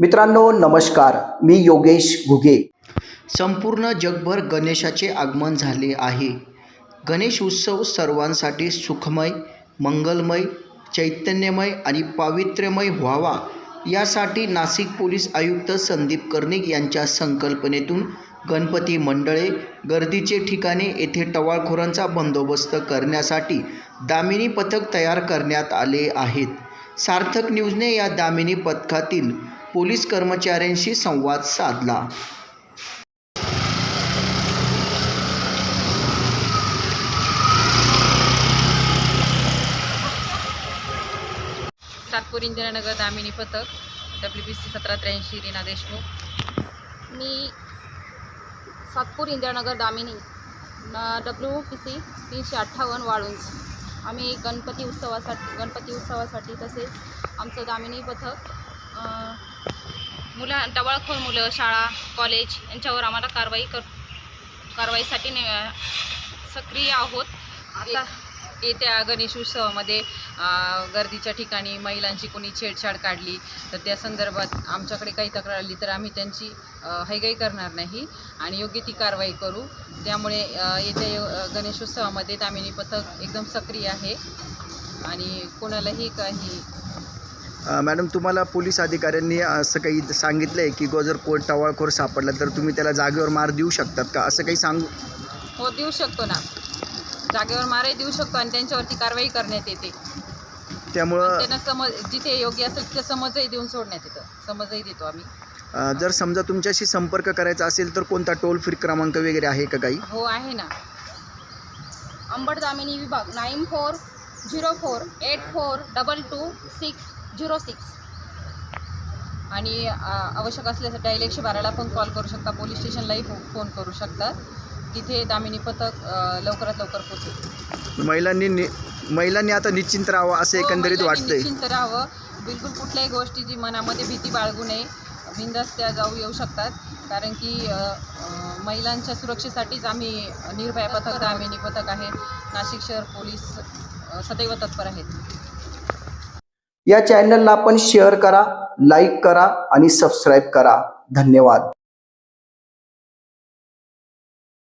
मित्रांनो नमस्कार. मी योगेश घुगे. संपूर्ण जगभर गणेशाचे आगमन झाले आहे. गणेश उत्सव सर्वांसाठी सुखमय मंगलमय चैतन्यमय आणि पावित्र्यमय व्हावा यासाठी नाशिक पोलीस आयुक्त संदीप कर्णिक यांच्या संकल्पनेतून गणपती मंडळे गर्दीचे ठिकाणे येथे टवाळखोरांचा बंदोबस्त करण्यासाठी दामिनी पथक तयार करण्यात आले आहेत. सार्थक न्यूजने या दामिनी पथकातील पोलीस कर्मचाऱ्यांशी संवाद साधला. सातपूर इंदिरानगर दामिनी पथक डब्ल्यू बी सी सतरा त्र्याऐंशी रीना देशमुख. मी Satpur Indiranagar Damini W P C तीनशे अठ्ठावन्न वाळूंज. आम्ही गणपती उत्सवासाठी गणपती उत्सवासाठी तसेच आमचं दामिनी पथक मुला टवाळखोर मुलं शाळा कॉलेज यांच्यावर आम्हाला कारवाई कर कारवाईसाठी ने सक्रिय आहोत. आता येत्या गणेश उत्सवामध्ये गर्दीच्या ठिकाणी महिलांची कोणी छेडछाड काढली तर त्या संदर्भात आमच्याकडे काही तक्रार आली तर आम्ही त्यांची हैगाई करणार नाही आणि योग्य ती कारवाई करू. त्यामुळे येत्या यो- गणेशोत्सवामध्ये दामिनी पथक एकदम सक्रिय आहे. आणि कोणालाही काही मॅडम तुम्हाला पोलीस अधिकाऱ्यांनी असं काही सांगितलं आहे की गो जर कोण टवाळखोर सापडला तर तुम्ही त्याला जागेवर मार देऊ शकतात का? असं काही सांगू? हो देऊ शकतो ना. जागेवर मारही देऊ शकतो आणि त्यांच्यावरती कारवाई करण्यात येते. त्यामुळं त्यांना समज जिथे योग्य असेल तिथे समजही देऊन सोडण्यात येतं. समजही देतो आम्ही. अ, जर समजा तुमच्याशी संपर्क करायचा असेल तर कोणता टोल फ्री क्रमांक वगैरे आहे का काही? हो आहे ना. अंबड दामिनी विभाग nine four zero four eight four double two six zero six. आणि आवश्यक असल्यास डायल एकशे बाराला पण कॉल करू शकता. पोलीस स्टेशनलाही फो फोन करू शकता. तिथे दामिनी पथक लवकरात लवकर पोहोचेल महिलांनी नि महिलांनी आता निश्चिंत राहावं असं हो, एकंदरीत वाटतंय. निश्चिंत राहावं. बिलकुल कुठल्याही गोष्टीची मनामध्ये भीती बाळगू नये बिंदास त्या जाऊ येऊ शकतात. कारण की महिलांच्या सुरक्षेसाठीच आम्ही निर्भया पथक दामिनी पथक आहे. नाशिक शहर पोलीस सदैव तत्पर आहेत. या चॅनलला आपण शेअर करा लाईक करा आणि सबस्क्राईब करा. धन्यवाद.